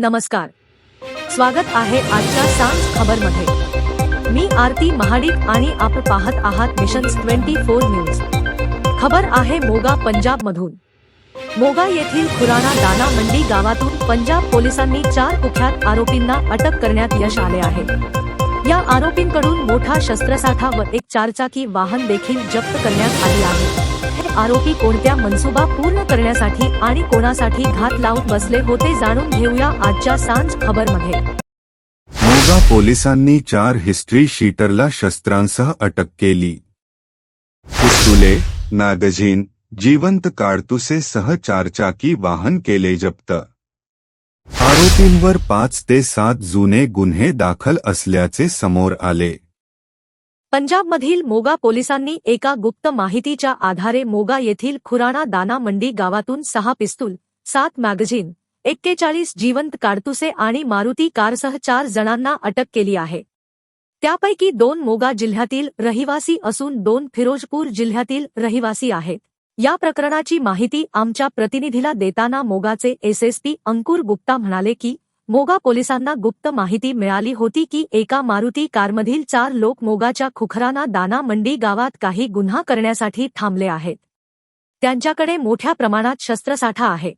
नमस्कार. स्वागत आहे आजच्या सांज खबरमध्ये. मी आरती महाडिक आणि आपण पाहत आहात मिशन्स ट्वेंटी फोर न्यूज खबर आहे मोगा पंजाब मधून मोगा येथील खुराणा दाना मंडी गावातून पंजाब पोलिसांनी चार कुख्यात आरोपींना अटक करण्यात यश आले आहे. या आरोपींकडून मोठा शस्त्रसाठा व एक चारचाकी वाहन देखील जप्त करण्यात आले आहे. आरोपी कोणत्या मनसुबा पूर्ण करण्यासाठी आणि कोणासाठी घात लावून बसले होते जाणून घेऊया आजच्या सांज खबरमध्ये. मोगा पोलिसांनी चार हिस्ट्री शीटरला शस्त्रांसह अटक केली. पिस्तुले मॅगझिन जिवंत काडतुसेसह चारचाकी वाहन केले जप्त. आरोपींवर पाच ते सात जुने गुन्हे दाखल असल्याचे समोर आले. पंजाबमधील मोगा पोलिसांनी एका गुप्त माहितीच्या आधारे मोगा येथील खुराणा दाना मंडी गावातून सहा पिस्तूल सात मॅगझिन एक्केचाळीस जिवंत काडतुसे आणि मारुती कारसह चार जणांना अटक केली आहे. त्यापैकी दोन मोगा जिल्ह्यातील रहिवासी असून दोन फिरोजपूर जिल्ह्यातील रहिवासी आहेत. या प्रकरणाची माहिती आमच्या प्रतिनिधीला देताना मोगाचे एसएसपी अंकुर गुप्ता म्हणाले की मोगा पोलिसांना गुप्त माहिती मिळाली होती की एका मारुती कारमधील चार लोक मोगाच्या खुखराना दाना मंडी गावात काही गुन्हा करण्यासाठी थांबले आहेत. त्यांच्याकडे मोठ्या प्रमाणात शस्त्रसाठा आहे.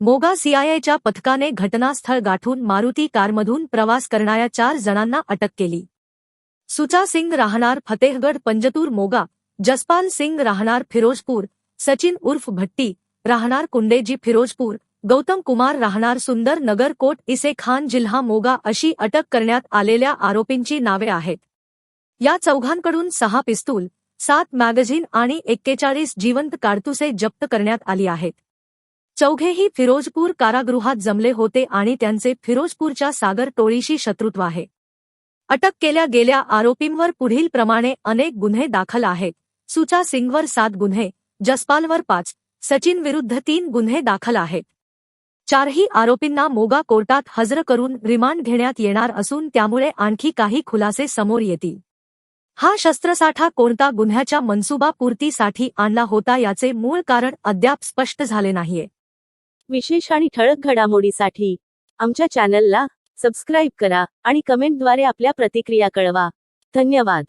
मोगा सीआयएच्या पथकाने घटनास्थळ गाठून मारुती कारमधून प्रवास करणाऱ्या चार जणांना अटक केली. सुचा सिंग राहणार फतेहगड पंजतूर मोगा जसपाल सिंग राहणार फिरोजपूर सचिन उर्फ भट्टी राहणार कुंडेजी फिरोजपूर गौतम कुमार राहणार सुंदर नगर कोट इसे खान जिल्हा मोगा अशी अटक करण्यात आलेल्या आरोपींची नावे आहेत. या चौघांकडून सहा पिस्तूल सात मॅगझिन आणि एक्केचाळीस जिवंत काडतुसे जप्त करण्यात आली आहेत. चौघेही फिरोजपूर कारागृहात जमले होते आणि त्यांचे फिरोजपूरच्या सागर टोळीशी शत्रुत्व आहे. अटक केल्या गेल्या आरोपींवर पुढील प्रमाणे अनेक गुन्हे दाखल आहेत. सुचा सिंगवर सात गुन्हे जसपालवर पाच सचिन विरुद्ध तीन गुन्हे दाखल आहेत. चारही आरोपींना मोगा कोर्टात हजर करून रिमांड घेण्यात येणार असून त्यामुळे आणखी काही खुलासे समोर येतील. हा शस्त्रसाठा कोणता गुन्ह्याच्या मनसुबापूर्तीसाठी आणला होता याचे मूळ कारण अद्याप स्पष्ट झाले नाहीये. विशेष आणि ठळक घडामोडीसाठी आमच्या चॅनलला सबस्क्राईब करा आणि कमेंटद्वारे आपल्या प्रतिक्रिया कळवा. धन्यवाद.